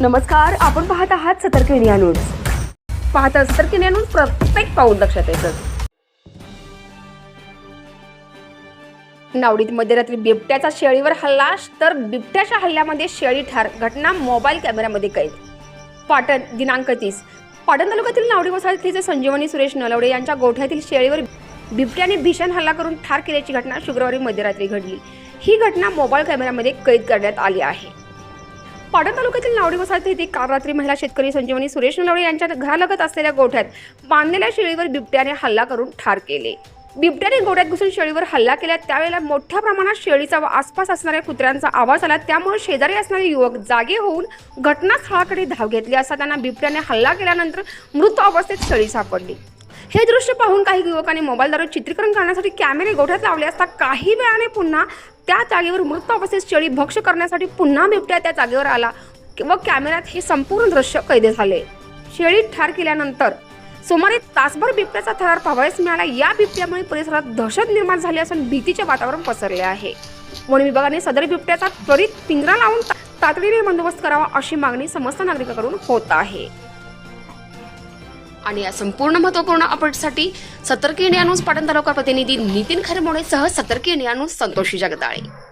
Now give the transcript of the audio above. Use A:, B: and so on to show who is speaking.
A: नमस्कार आपण पाहत आहात सतर्क इंडिया न्यूज. पाहत सतर्क इंडिया न्यूज प्रत्येक पाऊल लक्षात येतं. नावडीत मध्यरात्री बिबट्याचा शेळीवर हल्ला तर बिबट्याच्या हल्ल्यामध्ये शेळी ठार घटना मोबाईल कॅमेऱ्यामध्ये कैद. पाटण दिनांक तीस. पाटण तालुक्यातील नावडी वसाहतीचे संजीवनी सुरेश नलवडे यांच्या गोठ्यातील शेळीवर बिबट्याने भीषण हल्ला करून ठार केल्याची घटना शुक्रवारी मध्यरात्री घडली. ही घटना मोबाईल कॅमेऱ्यामध्ये कैद करण्यात आली आहे. पाटण तालुक्यातील नावडी वसाहत येथे काल रात्री महिला शेतकरी संजीवनी सुरेश नलवडे यांच्या घरालगत असलेल्या गोठ्यात बांधलेल्या शेळीवर बिबट्याने हल्ला करून ठार केले. बिबट्याने गोठ्यात घुसून शेळीवर हल्ला केला. त्यावेळेला मोठ्या प्रमाणात शेळीचा व आसपास असणाऱ्या कुत्र्यांचा आवाज आला. त्यामुळे शेजारी असणारे युवक जागे होऊन घटनास्थळाकडे धाव घेतली. असता त्यांना बिबट्याने हल्ला केल्यानंतर मृत अवस्थेत शेळी सापडली. हे दृश्य पाहून काही युवकांनी मोबाईलद्वारे चित्रीकरण करण्यासाठी कॅमेरे गोठ्यात लावले असता काही वेळाने पुन्हा त्या जागेवर मृत अवस्थेत शेळी भक्ष करण्यासाठी पुन्हा बिबट्या त्या जागेवर आला व कॅमेऱ्यात हे संपूर्ण दृश्य कैद झाले. शेळी ठार केल्यानंतर सुमारे तासभर बिबट्याचा थरार पाहावयास मिळाला. या बिबट्यामुळे परिसरात दहशत निर्माण झाली असून भीतीचे वातावरण पसरले आहे. वन विभागाने सदर बिबट्याचा त्वरित पिंजरा लावून तातडीने बंदोबस्त करावा अशी मागणी समस्त नागरिकांकडून होत आहे. आणि या संपूर्ण महत्त्वपूर्ण अपडेटसाठी सतर्क इंडिया न्यूज पाटण तालुका प्रतिनिधी नितीन खरमोडे सह सतर्क इंडिया न्यूज संतोषी जगदाळे